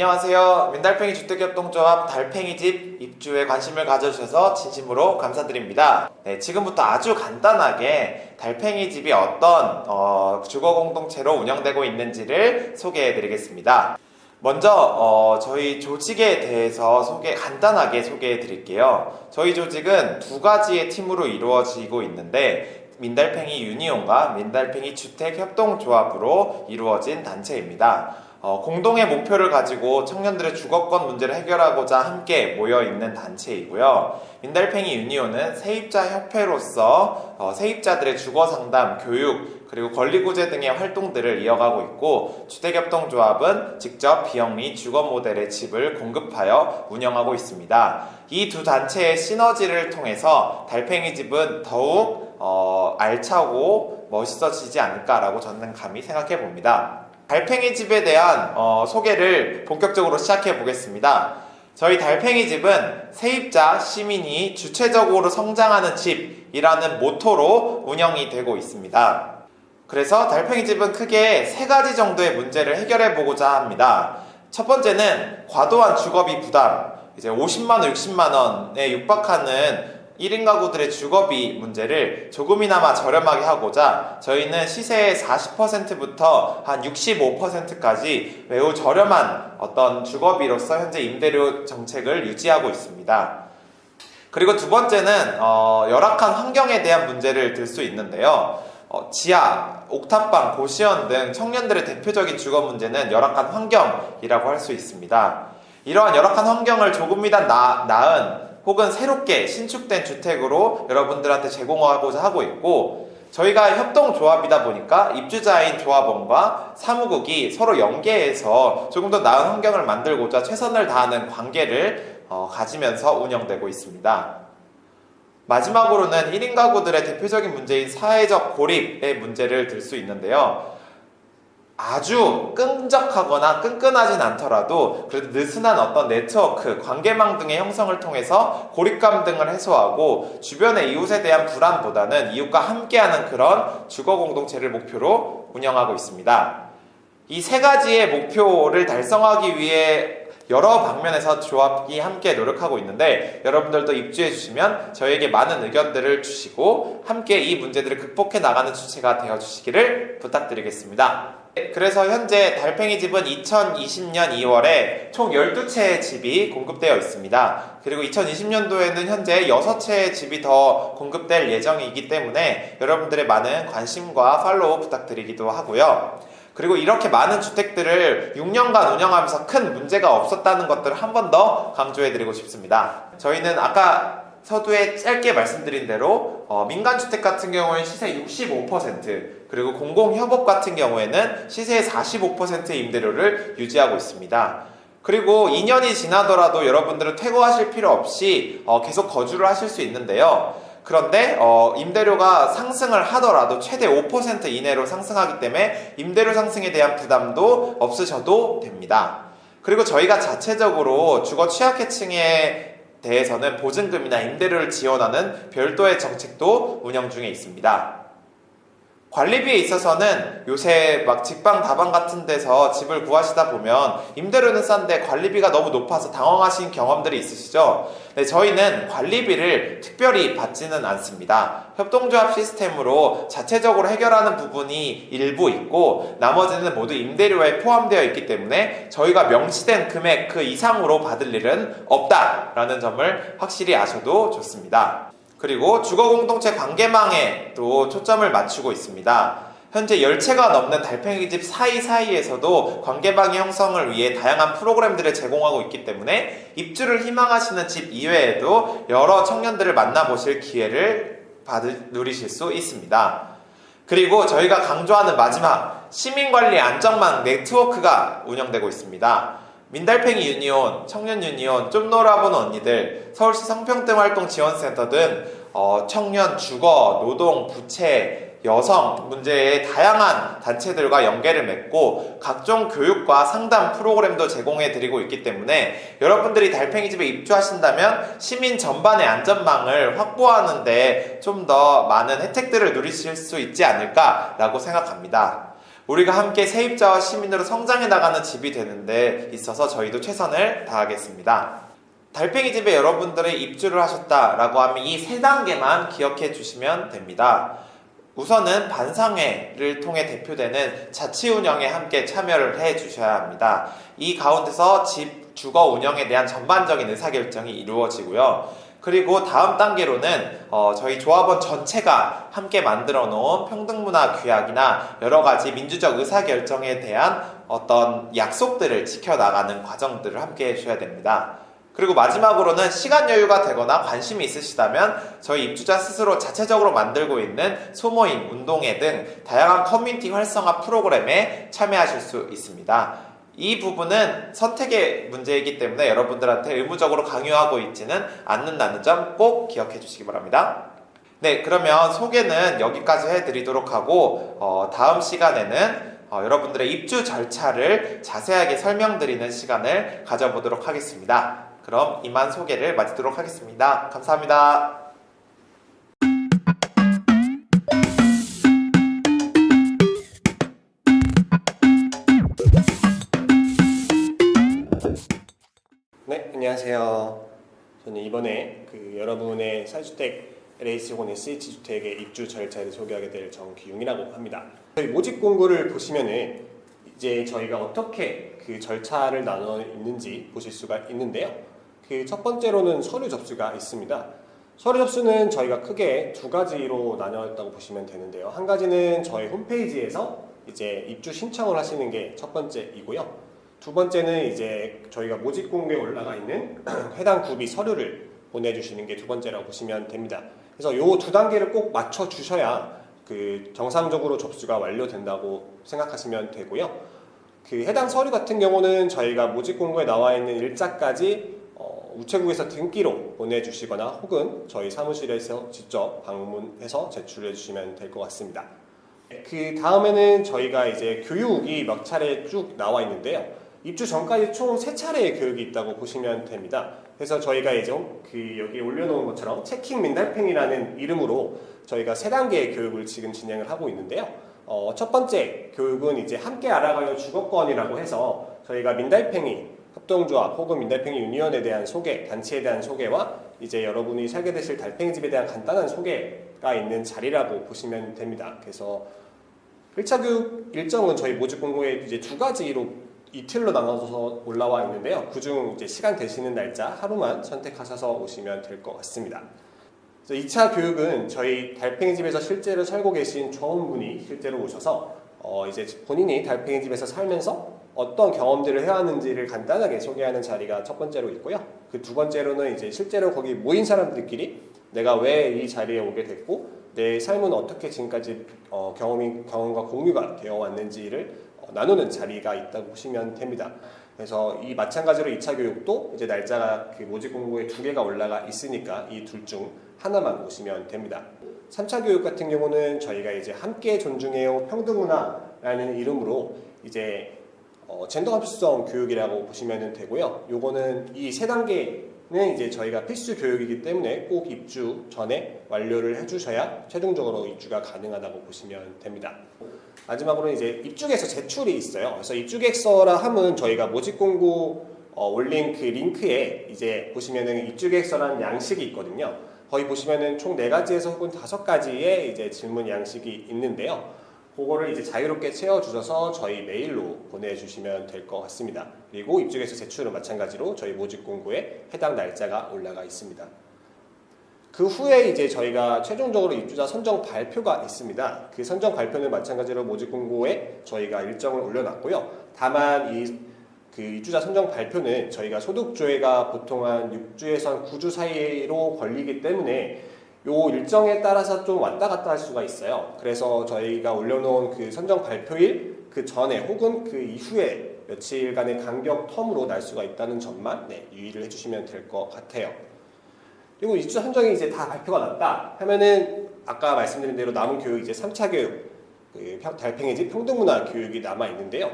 안녕하세요. 민달팽이 주택협동조합 달팽이집 입주에 관심을 가져주셔서 진심으로 감사드립니다. 네, 지금부터 아주 간단하게 달팽이집이 어떤 어, 주거 공동체로 운영되고 있는지를 소개해드리겠습니다. 먼저 어, 저희 조직에 대해서 소개 간단하게 소개해 드릴게요. 저희 조직은 두 가지의 팀으로 이루어지고 있는데 민달팽이 유니온과 민달팽이 주택 협동조합으로 이루어진 단체입니다. 어, 공동의 목표를 가지고 청년들의 주거권 문제를 해결하고자 함께 모여 있는 단체이고요. 민달팽이 유니온은 세입자 협회로서 어, 세입자들의 주거 상담, 교육, 그리고 권리구제 등의 활동들을 이어가고 있고 주택협동조합은 직접 비영리 주거 모델의 집을 공급하여 운영하고 있습니다. 이 두 단체의 시너지를 통해서 달팽이 집은 더욱 어, 알차고 멋있어지지 않을까라고 저는 감히 생각해 봅니다. 달팽이 집에 대한 어, 소개를 본격적으로 시작해 보겠습니다. 저희 달팽이 집은 세입자 시민이 주체적으로 성장하는 집이라는 모토로 운영이 되고 있습니다. 그래서 달팽이 집은 크게 세 가지 정도의 문제를 해결해 보고자 합니다. 첫 번째는 과도한 주거비 부담, 이제 50만 원, 60만 원에 육박하는 1인 가구들의 주거비 문제를 조금이나마 저렴하게 하고자 저희는 시세의 40%부터 한 65%까지 매우 저렴한 어떤 주거비로서 현재 임대료 정책을 유지하고 있습니다. 그리고 두 번째는 어, 열악한 환경에 대한 문제를 들 수 있는데요. 어, 지하, 옥탑방, 고시원 등 청년들의 대표적인 주거 문제는 열악한 환경이라고 할 수 있습니다. 이러한 열악한 환경을 조금이란 나, 나은 혹은 새롭게 신축된 주택으로 여러분들한테 제공하고자 하고 있고 저희가 협동조합이다 보니까 입주자인 조합원과 사무국이 서로 연계해서 조금 더 나은 환경을 만들고자 최선을 다하는 관계를 어, 가지면서 운영되고 있습니다. 마지막으로는 1인 가구들의 대표적인 문제인 사회적 고립의 문제를 들 수 있는데요. 아주 끈적하거나 끈끈하진 않더라도 그래도 느슨한 어떤 네트워크, 관계망 등의 형성을 통해서 고립감 등을 해소하고 주변의 이웃에 대한 불안보다는 이웃과 함께하는 그런 주거 공동체를 목표로 운영하고 있습니다. 이 세 가지의 목표를 달성하기 위해 여러 방면에서 조합이 함께 노력하고 있는데 여러분들도 입주해 주시면 저에게 많은 의견들을 주시고 함께 이 문제들을 극복해 나가는 주체가 되어 주시기를 부탁드리겠습니다. 그래서 현재 달팽이 집은 2020년 2월에 총 12채의 집이 공급되어 있습니다. 그리고 2020년도에는 현재 6채의 집이 더 공급될 예정이기 때문에 여러분들의 많은 관심과 팔로우 부탁드리기도 하고요. 그리고 이렇게 많은 주택들을 6년간 운영하면서 큰 문제가 없었다는 것들을 한 번 더 강조해드리고 싶습니다. 저희는 아까 서두에 짧게 말씀드린 대로 어, 민간주택 같은 경우에는 시세 65% 그리고 공공협업 같은 경우에는 시세의 45%의 임대료를 유지하고 있습니다. 그리고 2년이 지나더라도 여러분들은 퇴거하실 필요 없이 어, 계속 거주를 하실 수 있는데요. 그런데 어, 임대료가 상승을 하더라도 최대 5% 이내로 상승하기 때문에 임대료 상승에 대한 부담도 없으셔도 됩니다. 그리고 저희가 자체적으로 주거 취약계층에 대해서는 보증금이나 임대료를 지원하는 별도의 정책도 운영 중에 있습니다. 관리비에 있어서는 요새 막 직방 다방 같은 데서 집을 구하시다 보면 임대료는 싼데 관리비가 너무 높아서 당황하신 경험들이 있으시죠? 네, 저희는 관리비를 특별히 받지는 않습니다. 협동조합 시스템으로 자체적으로 해결하는 부분이 일부 있고 나머지는 모두 임대료에 포함되어 있기 때문에 저희가 명시된 금액 그 이상으로 받을 일은 없다라는 점을 확실히 아셔도 좋습니다. 그리고 주거 공동체 관계망에 또 초점을 맞추고 있습니다. 현재 10채가 넘는 달팽이집 사이사이에서도 관계망의 형성을 위해 다양한 프로그램들을 제공하고 있기 때문에 입주를 희망하시는 집 이외에도 여러 청년들을 만나보실 기회를 받을, 누리실 수 있습니다. 그리고 저희가 강조하는 마지막 시민관리 안정망 네트워크가 운영되고 있습니다. 민달팽이 유니온, 청년 유니온, 좀 놀아본 언니들, 서울시 성평등 활동 지원센터 등 어, 청년 주거, 노동, 부채, 여성 문제의 다양한 단체들과 연계를 맺고 각종 교육과 상담 프로그램도 제공해 드리고 있기 때문에 여러분들이 달팽이 집에 입주하신다면 시민 전반의 안전망을 확보하는데 좀 더 많은 혜택들을 누리실 수 있지 않을까라고 생각합니다. 우리가 함께 세입자와 시민으로 성장해 나가는 집이 되는데 있어서 저희도 최선을 다하겠습니다. 달팽이 집에 여러분들의 입주를 하셨다라고 하면 이 세 단계만 기억해 주시면 됩니다. 우선은 반상회를 통해 대표되는 자치 운영에 함께 참여를 해 주셔야 합니다. 이 가운데서 집 주거 운영에 대한 전반적인 의사결정이 이루어지고요. 그리고 다음 단계로는 어, 저희 조합원 전체가 함께 만들어 놓은 평등문화 규약이나 여러 가지 민주적 의사결정에 대한 어떤 약속들을 지켜나가는 과정들을 함께 해주셔야 됩니다. 그리고 마지막으로는 시간 여유가 되거나 관심이 있으시다면 저희 입주자 스스로 자체적으로 만들고 있는 소모임, 운동회 등 다양한 커뮤니티 활성화 프로그램에 참여하실 수 있습니다. 이 부분은 선택의 문제이기 때문에 여러분들한테 의무적으로 강요하고 있지는 않는다는 점 꼭 기억해 주시기 바랍니다. 네, 그러면 소개는 여기까지 해드리도록 하고 어, 다음 시간에는 어, 여러분들의 입주 절차를 자세하게 설명드리는 시간을 가져보도록 하겠습니다. 그럼 이만 소개를 마치도록 하겠습니다. 감사합니다. 사주택 LH곤 SH주택의 입주 절차를 소개하게 될 정기용이라고 합니다. 저희 모집 공고를 보시면은 이제 저희가 어떻게 그 절차를 나눠 있는지 보실 수가 있는데요. 그 첫 번째로는 서류 접수가 있습니다. 서류 접수는 저희가 크게 두 가지로 나뉘었다고 보시면 되는데요. 한 가지는 저희 홈페이지에서 이제 입주 신청을 하시는 게 첫 번째이고요. 두 번째는 이제 저희가 모집 공고에 올라가 있는 해당 구비 서류를 보내주시는 게 두 번째라고 보시면 됩니다. 그래서 요 두 단계를 꼭 맞춰 주셔야 그 정상적으로 접수가 완료된다고 생각하시면 되고요. 그 해당 서류 같은 경우는 저희가 모집 공고에 나와 있는 일자까지 어, 우체국에서 등기로 보내주시거나 혹은 저희 사무실에서 직접 방문해서 제출해 주시면 될 것 같습니다. 그 다음에는 저희가 이제 교육이 몇 차례 쭉 나와 있는데요. 입주 전까지 총 세 차례의 교육이 있다고 보시면 됩니다. 그래서 저희가 이제 그 여기 올려놓은 것처럼 체킹 민달팽이라는 이름으로 저희가 세 단계의 교육을 지금 진행을 하고 있는데요. 어, 첫 번째 교육은 이제 함께 알아가요 주거권이라고 해서 저희가 민달팽이 협동조합 혹은 민달팽이 유니언에 대한 소개, 단체에 대한 소개와 이제 여러분이 살게 되실 달팽이 집에 대한 간단한 소개가 있는 자리라고 보시면 됩니다. 그래서 1차 교육 일정은 저희 모집 공고에 이제 두 가지로 이틀로 나눠서 올라와 있는데요. 그중 이제 시간 되시는 날짜 하루만 선택하셔서 오시면 될 것 같습니다. 그래서 2차 교육은 저희 달팽이 집에서 실제로 살고 계신 조원분이 실제로 오셔서 어 이제 본인이 달팽이 집에서 살면서 어떤 경험들을 해왔는지를 간단하게 소개하는 자리가 첫 번째로 있고요. 그 두 번째로는 이제 실제로 거기 모인 사람들끼리 내가 왜 이 자리에 오게 됐고 내 삶은 어떻게 지금까지 어 경험이 경험과 공유가 되어 왔는지를 어 나누는 자리가 있다고 보시면 됩니다. 그래서 이 마찬가지로 2차 교육도 이제 날짜가 그 모집 공고에 두 개가 올라가 있으니까 이 둘 중 하나만 보시면 됩니다. 3차 교육 같은 경우는 저희가 이제 함께 존중해요 평등문화라는 이름으로 이제 어, 젠더 감수성 교육이라고 보시면 되고요. 요거는 이 세 단계 는 이제 저희가 필수 교육이기 때문에 꼭 입주 전에 완료를 해주셔야 최종적으로 입주가 가능하다고 보시면 됩니다. 마지막으로 이제 입주계획서 제출이 있어요. 그래서 입주계획서라 함은 저희가 모집 공고 어, 올린 그 링크에 이제 보시면은 입주계획서라는 양식이 있거든요. 거기 보시면은 총네 가지에서 혹은 다섯 가지의 이제 질문 양식이 있는데요. 그거를 이제 자유롭게 채워주셔서 저희 메일로 보내주시면 될 것 같습니다. 그리고 입주계획서 제출은 마찬가지로 저희 모집 공고에 해당 날짜가 올라가 있습니다. 그 후에 이제 저희가 최종적으로 입주자 선정 발표가 있습니다. 그 선정 발표는 마찬가지로 모집 공고에 저희가 일정을 올려놨고요. 다만 이 그 입주자 선정 발표는 저희가 소득 조회가 보통 한 6주에서 한 9주 사이로 걸리기 때문에 요 일정에 따라서 좀 왔다 갔다 할 수가 있어요. 그래서 저희가 올려놓은 그 선정 발표일 그 전에 혹은 그 이후에 며칠간의 간격 텀으로 날 수가 있다는 점만 네, 유의를 해주시면 될 것 같아요. 그리고 입주 선정이 이제 다 발표가 났다 하면은 아까 말씀드린 대로 남은 교육 이제 3차 교육 그 평- 달팽이 집 평등문화 교육이 남아 있는데요.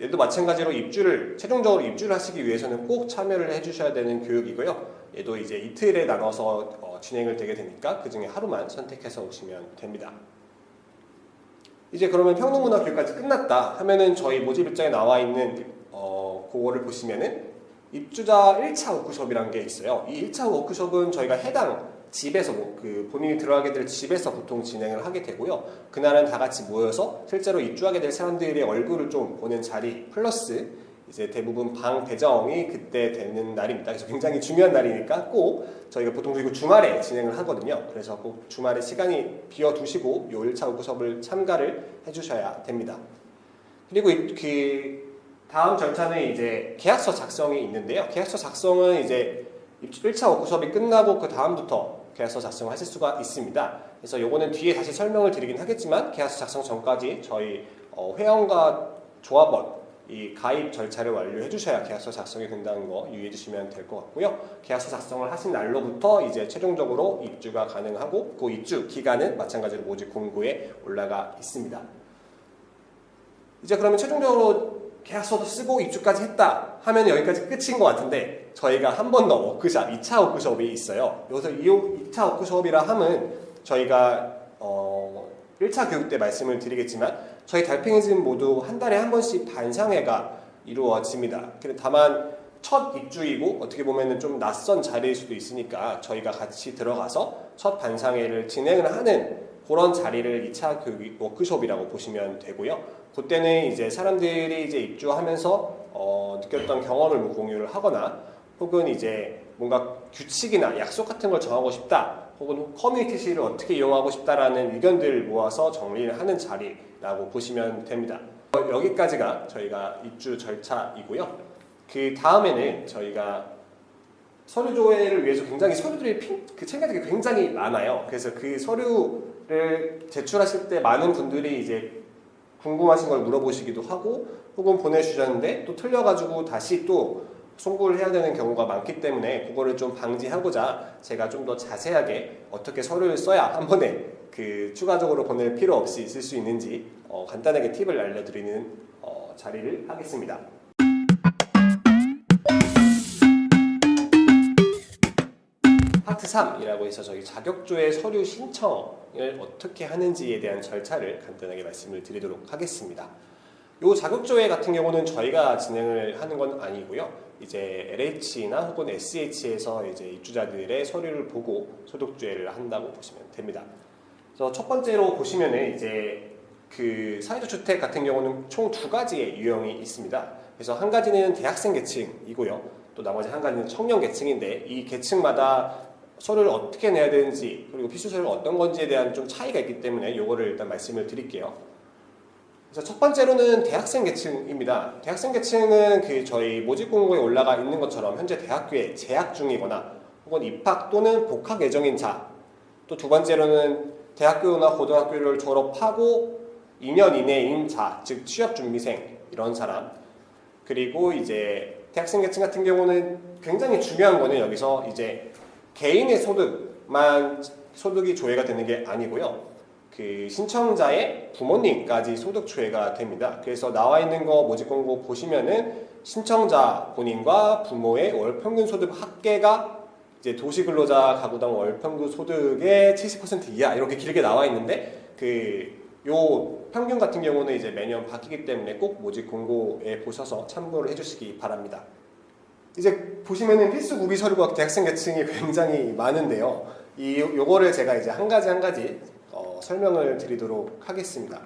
얘도 마찬가지로 입주를 최종적으로 입주를 하시기 위해서는 꼭 참여를 해주셔야 되는 교육이고요. 얘도 이제 이틀에 나눠서 어, 진행을 되게 되니까 그 중에 하루만 선택해서 오시면 됩니다. 이제 그러면 평등문화 교육까지 끝났다 하면은 저희 모집 일정에 나와 있는 어 그거를 보시면은 입주자 1차 워크숍이라는 게 있어요. 이 1차 워크숍은 저희가 해당 집에서 뭐그 본인이 들어가게 될 집에서 보통 진행을 하게 되고요. 그날은 다 같이 모여서 실제로 입주하게 될 사람들의 얼굴을 좀 보는 자리 플러스 이제 대부분 방 배정이 그때 되는 날입니다. 그래서 굉장히 중요한 날이니까 꼭 저희가 보통 그리고 주말에 진행을 하거든요. 그래서 꼭 주말에 시간이 비워 두시고 요 1차 워크숍을 참가를 해주셔야 됩니다. 그리고 이- 그 다음 절차는 이제 계약서 작성이 있는데요. 계약서 작성은 이제 1차 워크숍이 끝나고 그 다음부터 계약서 작성을 하실 수가 있습니다. 그래서 요거는 뒤에 다시 설명을 드리긴 하겠지만 계약서 작성 전까지 저희 어, 회원과 조합원 이 가입 절차를 완료해 주셔야 계약서 작성이 된다는 거 유의해 주시면 될 것 같고요. 계약서 작성을 하신 날로부터 이제 최종적으로 입주가 가능하고 그 입주 기간은 마찬가지로 모집 공고에 올라가 있습니다. 이제 그러면 최종적으로 계약서도 쓰고 입주까지 했다 하면 여기까지 끝인 것 같은데 저희가 한 번 더 워크샵 2차 워크숍이 있어요. 여기서 이 2차 워크숍이라 함은 저희가 어 1차 교육 때 말씀을 드리겠지만 저희 달팽이 집 모두 한 달에 한 번씩 반상회가 이루어집니다. 다만 첫 입주이고 어떻게 보면은 좀 낯선 자리일 수도 있으니까 저희가 같이 들어가서 첫 반상회를 진행을 하는 그런 자리를 2차 교육 워크숍이라고 보시면 되고요. 그때는 이제 사람들이 이제 입주하면서 어, 느꼈던 경험을 뭐 공유를 하거나 혹은 이제 뭔가 규칙이나 약속 같은 걸 정하고 싶다 혹은 커뮤니티실을 어떻게 이용하고 싶다라는 의견들을 모아서 정리를 하는 자리라고 보시면 됩니다. 어, 여기까지가 저희가 입주 절차이고요. 그 다음에는 저희가 서류 조회를 위해서 굉장히 서류들이 핀, 그 챙겨야 게 굉장히 많아요. 그래서 그 서류를 제출하실 때 많은 분들이 이제 궁금하신 걸 물어보시기도 하고 혹은 보내주셨는데 또 틀려가지고 다시 또 송부를 해야 되는 경우가 많기 때문에 그거를 좀 방지하고자 제가 좀 더 자세하게 어떻게 서류를 써야 한 번에 그 추가적으로 보낼 필요 없이 쓸 수 있는지 어, 간단하게 팁을 알려드리는 어, 자리를 하겠습니다. 파트 3이라고 해서 저희 자격조회 서류 신청을 어떻게 하는지에 대한 절차를 간단하게 말씀을 드리도록 하겠습니다. 요 자격조회 같은 경우는 저희가 진행을 하는 건 아니고요. 이제 LH나 혹은 SH에서 이제 입주자들의 서류를 보고 소득조회를 한다고 보시면 됩니다. 그래서 첫 번째로 보시면은 이제 그 사회적 주택 같은 경우는 총 두 가지의 유형이 있습니다. 그래서 한 가지는 대학생 계층이고요. 또 나머지 한 가지는 청년 계층인데 이 계층마다 서류를 어떻게 내야 되는지 그리고 필수 서류가 어떤 건지에 대한 좀 차이가 있기 때문에 요거를 일단 말씀을 드릴게요. 그래서 첫 번째로는 대학생 계층입니다. 대학생 계층은 그 저희 모집 공고에 올라가 있는 것처럼 현재 대학교에 재학 중이거나 혹은 입학 또는 복학 예정인 자. 또 두 번째로는 대학교나 고등학교를 졸업하고 2년 이내인 자, 즉 취업 준비생 이런 사람. 그리고 이제 대학생 계층 같은 경우는 굉장히 중요한 거는 여기서 이제 개인의 소득만 소득이 조회가 되는 게 아니고요. 그 신청자의 부모님까지 소득 조회가 됩니다. 그래서 나와 있는 거 모집 공고 보시면은 신청자 본인과 부모의 월 평균 소득 합계가 이제 도시근로자 가구당 월 평균 소득의 70% 이하 이렇게 길게 나와 있는데 그 요 평균 같은 경우는 이제 매년 바뀌기 때문에 꼭 모집 공고에 보셔서 참고를 해주시기 바랍니다. 이제 보시면은 필수 구비 서류가 대학생 계층이 굉장히 많은데요. 이 요거를 제가 이제 한 가지 한 가지 어, 설명을 드리도록 하겠습니다.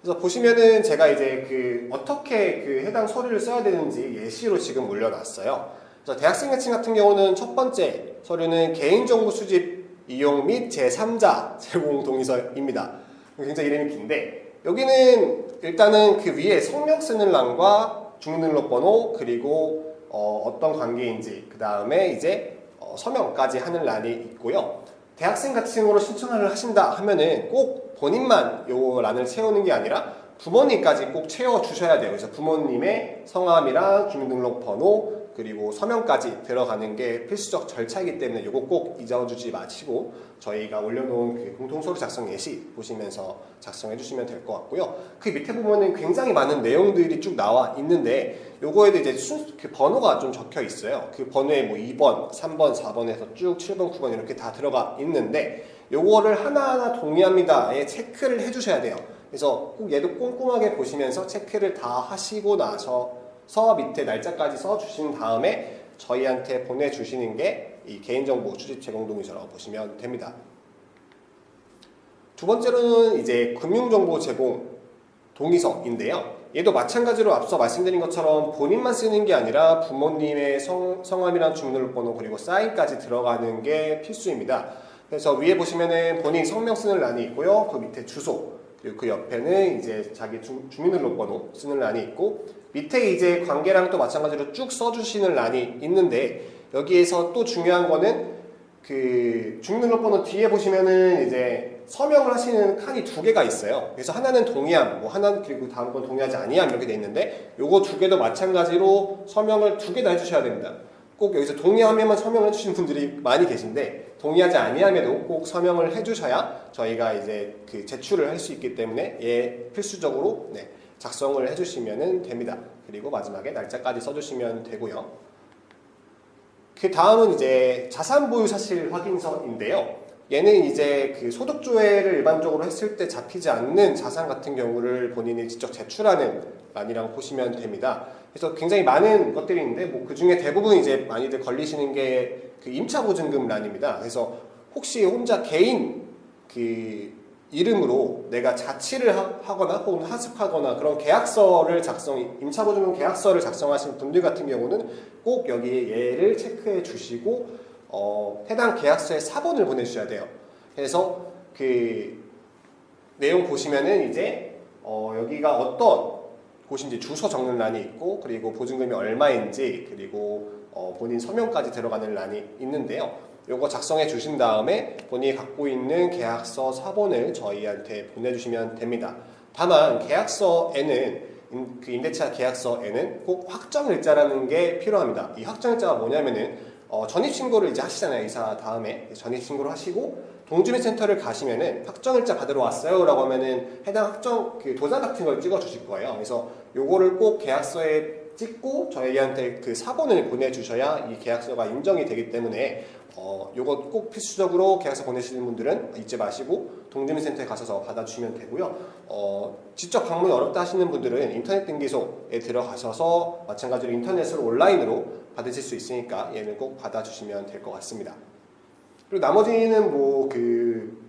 그래서 보시면은 제가 이제 그 어떻게 그 해당 서류를 써야 되는지 예시로 지금 올려놨어요. 그래서 대학생 계층 같은 경우는 첫 번째 서류는 개인정보 수집 이용 및 제3자 제공 동의서입니다. 굉장히 이름이 긴데 여기는 일단은 그 위에 성명 쓰는 란과 주민등록 번호 그리고 어, 떤 관계인지 그 다음에 이제 어, 서명까지 하는 란이 있고요. 대학생 같은으로 신청을 하신다 하면은 꼭 본인만 요 란을 채우는 게 아니라 부모님까지 꼭 채워 주셔야 돼요. 그래서 부모님의 성함이랑 주민등록번호 그리고 서명까지 들어가는 게 필수적 절차이기 때문에 요거 꼭 잊어주지 마시고 저희가 올려놓은 그 공통서류 작성 예시 보시면서 작성해 주시면 될 것 같고요. 그 밑에 보면은 굉장히 많은 내용들이 쭉 나와 있는데 요거에도 이제 순, 그 번호가 좀 적혀 있어요. 그 번호에 뭐 2번, 3번, 4번에서 쭉 7번, 9번 이렇게 다 들어가 있는데 요거를 하나하나 동의합니다에 체크를 해 주셔야 돼요. 그래서 꼭 얘도 꼼꼼하게 보시면서 체크를 다 하시고 나서 서 밑에 날짜까지 써주신 다음에 저희한테 보내주시는 게 이 개인정보 수집 제공 동의서라고 보시면 됩니다. 두 번째로는 이제 금융정보 제공 동의서인데요. 얘도 마찬가지로 앞서 말씀드린 것처럼 본인만 쓰는 게 아니라 부모님의 성, 성함이랑 주민등록번호 그리고 사인까지 들어가는 게 필수입니다. 그래서 위에 보시면은 본인 성명 쓰는 란이 있고요. 그 밑에 주소 그리고 그 옆에는 이제 자기 주, 주민등록번호 쓰는 란이 있고 밑에 이제 관계랑 또 마찬가지로 쭉 써주시는 란이 있는데 여기에서 또 중요한 거는 그 주민등록번호 뒤에 보시면은 이제 서명을 하시는 칸이 두 개가 있어요. 그래서 하나는 동의함, 뭐 하나 그리고 다음 건 동의하지 아니함 이렇게 돼 있는데 요거 두 개도 마찬가지로 서명을 두 개 다 해주셔야 됩니다. 꼭 여기서 동의하면만 서명을 해주시는 분들이 많이 계신데 동의하지 아니함에도 꼭 서명을 해주셔야 저희가 이제 그 제출을 할 수 있기 때문에 얘 필수적으로 네, 작성을 해주시면 됩니다. 그리고 마지막에 날짜까지 써주시면 되고요. 그 다음은 이제 자산 보유 사실 확인서인데요. 얘는 이제 그 소득 조회를 일반적으로 했을 때 잡히지 않는 자산 같은 경우를 본인이 직접 제출하는 란이라고 보시면 됩니다. 그래서 굉장히 많은 것들이 있는데 뭐 그 중에 대부분 이제 많이들 걸리시는 게 그 임차 보증금 란입니다. 그래서 혹시 혼자 개인 그 이름으로 내가 자취를 하- 하거나 혹은 하숙하거나 그런 계약서를 작성, 임차보증금 계약서를 작성하신 분들 같은 경우는 꼭 여기에 얘를 체크해 주시고 어, 해당 계약서의 사본을 보내주셔야 돼요. 그래서 그 내용 보시면은 이제 어, 여기가 어떤 곳인지 주소 적는 란이 있고 그리고 보증금이 얼마인지 그리고 어, 본인 서명까지 들어가는 란이 있는데요. 요거 작성해 주신 다음에 본인이 갖고 있는 계약서 사본을 저희한테 보내주시면 됩니다. 다만 계약서에는 임- 그 임대차 계약서에는 꼭 확정일자라는 게 필요합니다. 이 확정일자가 뭐냐면은 어, 전입신고를 이제 하시잖아요. 이사 다음에 전입신고를 하시고 동주민센터를 가시면은 확정일자 받으러 왔어요 라고 하면은 해당 확정 그 도장 같은 걸 찍어 주실 거예요. 그래서 요거를 꼭 계약서에 찍고 저희한테 그 사본을 보내주셔야 이 계약서가 인정이 되기 때문에 어, 요거 꼭 필수적으로 계약서 보내시는 분들은 잊지 마시고 동주민센터에 가셔서 받아주시면 되고요. 어, 직접 방문이 어렵다 하시는 분들은 인터넷 등기소에 들어가셔서 마찬가지로 인터넷으로 온라인으로 받으실 수 있으니까 얘는 꼭 받아주시면 될 것 같습니다. 그리고 나머지는 뭐그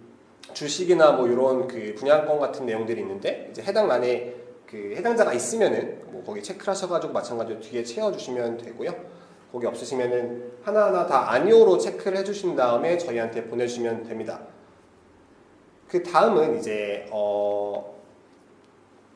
주식이나 뭐 이런 그 분양권 같은 내용들이 있는데 이제 해당 란에 그 해당자가 있으면은 뭐 거기 체크를 하셔가지고 마찬가지로 뒤에 채워주시면 되고요. 거기 없으시면은 하나하나 다 아니오로 체크를 해주신 다음에 저희한테 보내주시면 됩니다. 그 다음은 이제 어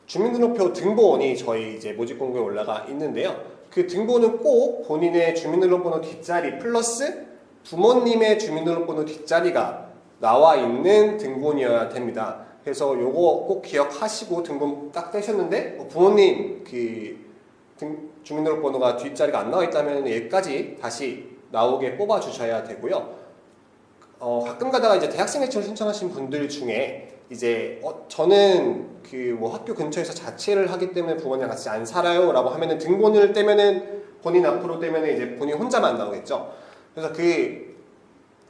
주민등록표 등본이 저희 이제 모집 공고에 올라가 있는데요. 그 등본은 꼭 본인의 주민등록번호 뒷자리 플러스 부모님의 주민등록번호 뒷자리가 나와 있는 등본이어야 됩니다. 그래서 요거 꼭 기억하시고 등본 딱 떼셨는데 어, 부모님 그 등- 주민등록번호가 뒷자리가 안 나와 있다면 얘까지 다시 나오게 뽑아 주셔야 되고요. 어, 가끔 가다가 이제 대학생 회체를 신청하신 분들 중에 이제 어, 저는 그 뭐 학교 근처에서 자취를 하기 때문에 부모님이랑 같이 안 살아요라고 하면은 등본을 떼면은 본인 앞으로 떼면은 이제 본인 혼자만 나오겠죠. 그래서 그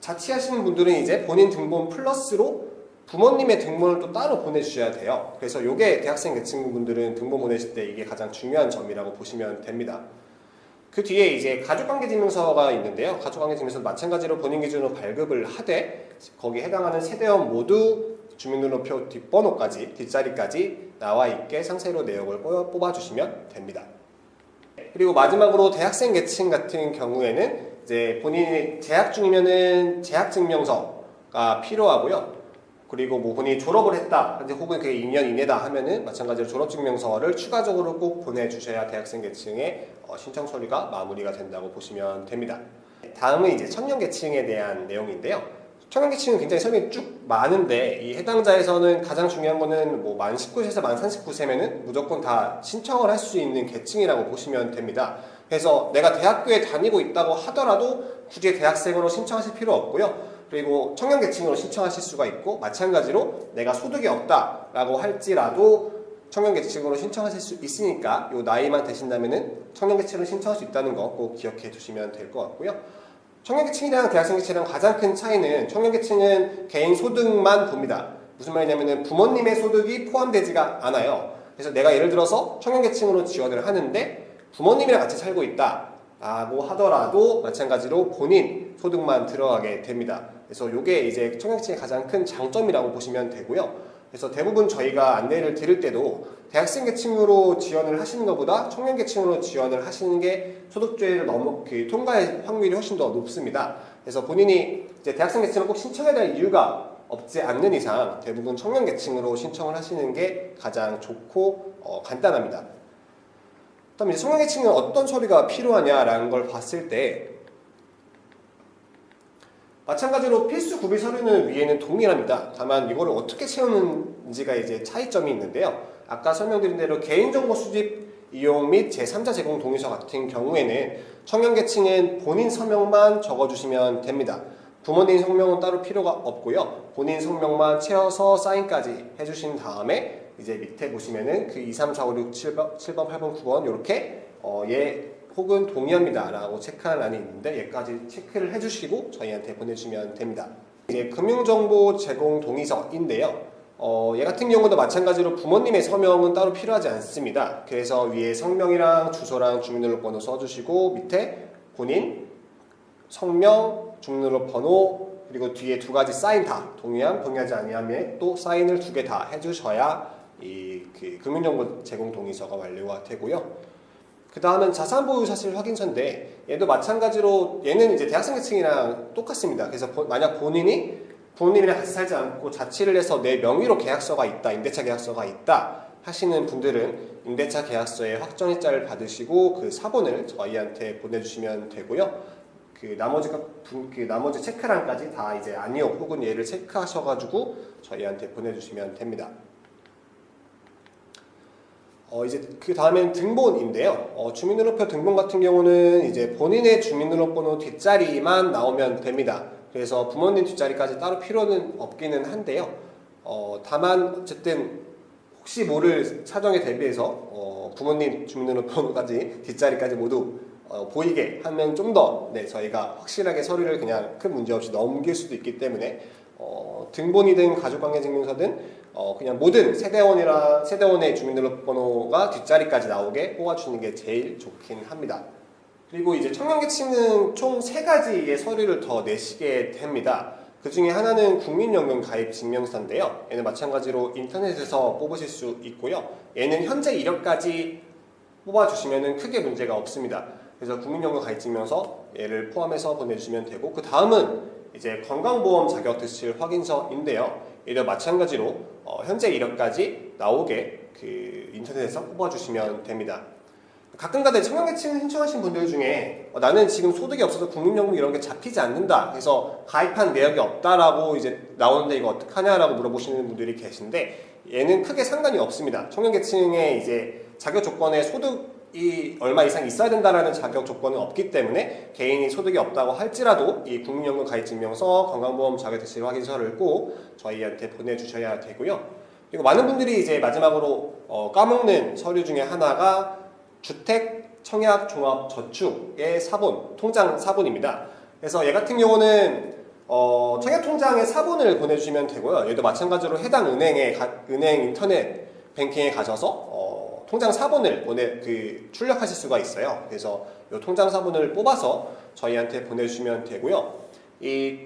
자취하시는 분들은 이제 본인 등본 플러스로 부모님의 등본을 또 따로 보내주셔야 돼요. 그래서 요게 대학생 계층분들은 등본 보내실 때 이게 가장 중요한 점이라고 보시면 됩니다. 그 뒤에 이제 가족관계증명서가 있는데요. 가족관계증명서 마찬가지로 본인 기준으로 발급을 하되 거기에 해당하는 세대원 모두 주민등록표 뒷번호까지 뒷자리까지 나와 있게 상세로 내역을 뽑아- 뽑아주시면 됩니다. 그리고 마지막으로 대학생 계층 같은 경우에는 이제 본인이 재학 중이면은 재학 증명서가 필요하고요. 그리고 뭐 본인이 졸업을 했다, 혹은 그게 2년 이내다 하면은 마찬가지로 졸업증명서를 추가적으로 꼭 보내주셔야 대학생 계층의 어, 신청 처리가 마무리가 된다고 보시면 됩니다. 다음은 이제 청년 계층에 대한 내용인데요. 청년 계층은 굉장히 설명이 쭉 많은데 이 해당자에서는 가장 중요한 거는 뭐 만 19세에서 만 39세면은 무조건 다 신청을 할 수 있는 계층이라고 보시면 됩니다. 그래서 내가 대학교에 다니고 있다고 하더라도 굳이 대학생으로 신청하실 필요 없고요. 그리고 청년 계층으로 신청하실 수가 있고 마찬가지로 내가 소득이 없다라고 할지라도 청년 계층으로 신청하실 수 있으니까 요 나이만 되신다면은 청년 계층을 신청할 수 있다는 거 꼭 기억해 두시면 될 것 같고요. 청년 계층이랑 대학생 계층이랑 가장 큰 차이는 청년 계층은 개인 소득만 봅니다. 무슨 말이냐면은 부모님의 소득이 포함되지가 않아요. 그래서 내가 예를 들어서 청년계층으로 지원을 하는데 부모님이랑 같이 살고 있다 라고 하더라도 마찬가지로 본인 소득만 들어가게 됩니다. 그래서 이게 이제 청년계층의 가장 큰 장점이라고 보시면 되고요. 그래서 대부분 저희가 안내를 드릴 때도 대학생 계층으로 지원을 하시는 것보다 청년 계층으로 지원을 하시는 게 소득주의를 넘어 그 통과의 확률이 훨씬 더 높습니다. 그래서 본인이 이제 대학생 계층을 꼭 신청해야 될 이유가 없지 않는 이상 대부분 청년 계층으로 신청을 하시는 게 가장 좋고 어, 간단합니다. 그다음에 이제 청년 계층은 어떤 서류가 필요하냐라는 걸 봤을 때 마찬가지로 필수 구비 서류는 위에는 동일합니다. 다만 이거를 어떻게 채우는지가 이제 차이점이 있는데요. 아까 설명드린 대로 개인정보 수집 이용 및 제3자 제공 동의서 같은 경우에는 청년계층은 본인 서명만 적어주시면 됩니다. 부모님 성명은 따로 필요가 없고요. 본인 성명만 채워서 사인까지 해주신 다음에 이제 밑에 보시면은 그 2, 3, 4, 5, 6, 7번, 7번 8번, 9번 이렇게 어, 예 혹은 동의합니다 라고 체크한 란이 있는데 얘까지 체크를 해주시고 저희한테 보내주시면 됩니다. 이제 금융정보 제공 동의서인데요. 어, 얘 같은 경우도 마찬가지로 부모님의 서명은 따로 필요하지 않습니다. 그래서 위에 성명이랑 주소랑 주민등록번호 써주시고 밑에 본인 성명, 주민등록번호 그리고 뒤에 두 가지 사인 다 동의함, 동의하지 아니함에 또 사인을 두 개 다 해주셔야 이 그 금융정보 제공 동의서가 완료가 되고요. 그 다음은 자산 보유 사실 확인서인데 얘도 마찬가지로 얘는 이제 대학생계층이랑 똑같습니다. 그래서 보- 만약 본인이 부모님이랑 같이 살지 않고 자취를 해서 내 명의로 계약서가 있다, 임대차 계약서가 있다 하시는 분들은 임대차 계약서에 확정일자를 받으시고 그 사본을 저희한테 보내주시면 되고요. 그 나머지 분, 그 나머지 체크란까지 다 이제 아니요 혹은 얘를 체크하셔가지고 저희한테 보내주시면 됩니다. 어 이제 그 다음엔 등본인데요. 어, 주민등록표 등본 같은 경우는 이제 본인의 주민등록번호 뒷자리만 나오면 됩니다. 그래서 부모님 뒷자리까지 따로 필요는 없기는 한데요. 어, 다만 어쨌든 혹시 모를 사정에 대비해서 어, 부모님 주민등록번호까지 뒷자리까지 모두 어, 보이게 하면 좀더 네, 저희가 확실하게 서류를 그냥 큰 문제 없이 넘길 수도 있기 때문에 어, 등본이든 가족관계증명서든 어, 그냥 모든 세대원이랑 세대원의 주민등록번호가 뒷자리까지 나오게 뽑아주는 게 제일 좋긴 합니다. 그리고 이제 청년계층은 총 세 가지의 서류를 더 내시게 됩니다. 그 중에 하나는 국민연금 가입 증명서인데요. 얘는 마찬가지로 인터넷에서 뽑으실 수 있고요. 얘는 현재 이력까지 뽑아주시면 크게 문제가 없습니다. 그래서 국민연금 가입 증명서 얘를 포함해서 보내주시면 되고 그 다음은 이제 건강보험 자격 대출 확인서인데요. 얘도 마찬가지로 어, 현재 이력까지 나오게 그 인터넷에서 뽑아주시면 됩니다. 가끔가다 청년계층 신청하신 분들 중에 어, 나는 지금 소득이 없어서 국민연금 이런 게 잡히지 않는다. 그래서 가입한 내역이 없다라고 이제 나오는데 이거 어떡하냐라고 물어보시는 분들이 계신데 얘는 크게 상관이 없습니다. 청년계층의 이제 자격 조건에 소득 이 얼마 이상 있어야 된다라는 자격 조건은 없기 때문에 개인이 소득이 없다고 할지라도 이 국민연금 가입 증명서, 건강보험 자격 대출 확인서를 꼭 저희한테 보내주셔야 되고요. 그리고 많은 분들이 이제 마지막으로 어, 까먹는 서류 중에 하나가 주택 청약 종합 저축의 사본 통장 사본입니다. 그래서 얘 같은 경우는 어, 청약 통장의 사본을 보내주시면 되고요. 얘도 마찬가지로 해당 은행에 가- 은행 인터넷 뱅킹에 가셔서 어, 통장 사본을 보내 그 출력하실 수가 있어요. 그래서 이 통장 사본을 뽑아서 저희한테 보내주시면 되고요. 이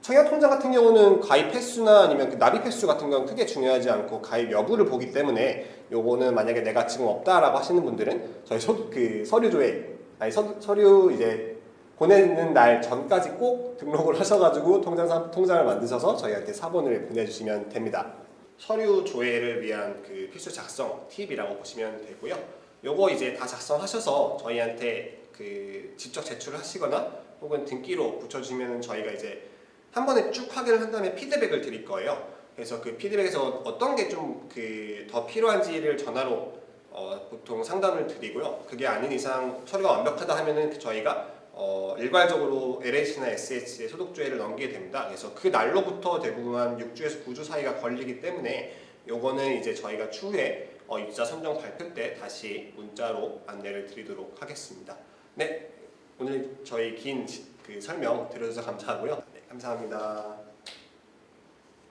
청약 통장 같은 경우는 가입 횟수나 아니면 그 납입 횟수 같은 건 크게 중요하지 않고 가입 여부를 보기 때문에 요거는 만약에 내가 지금 없다라고 하시는 분들은 저희 서, 그 서류조에 아니 서, 서류 이제 보내는 날 전까지 꼭 등록을 하셔가지고 통장 사- 통장을 만드셔서 저희한테 사본을 보내주시면 됩니다. 서류 조회를 위한 그 필수 작성 팁이라고 보시면 되고요. 요거 이제 다 작성하셔서 저희한테 그 직접 제출을 하시거나 혹은 등기로 붙여주시면 저희가 이제 한 번에 쭉 확인을 한 다음에 피드백을 드릴 거예요. 그래서 그 피드백에서 어떤 게 좀 그 더 필요한지를 전화로 어, 보통 상담을 드리고요. 그게 아닌 이상 처리가 완벽하다 하면은 그 저희가 어, 일괄적으로 LH나 SH에 소득주회를 넘기게 됩니다. 그래서 그 날로부터 대부분 한 6주에서 9주 사이가 걸리기 때문에 요거는 이제 저희가 추후에 어, 입자 선정 발표 때 다시 문자로 안내를 드리도록 하겠습니다. 네, 오늘 저희 긴 그 설명 들어주셔서 감사하고요. 네, 감사합니다.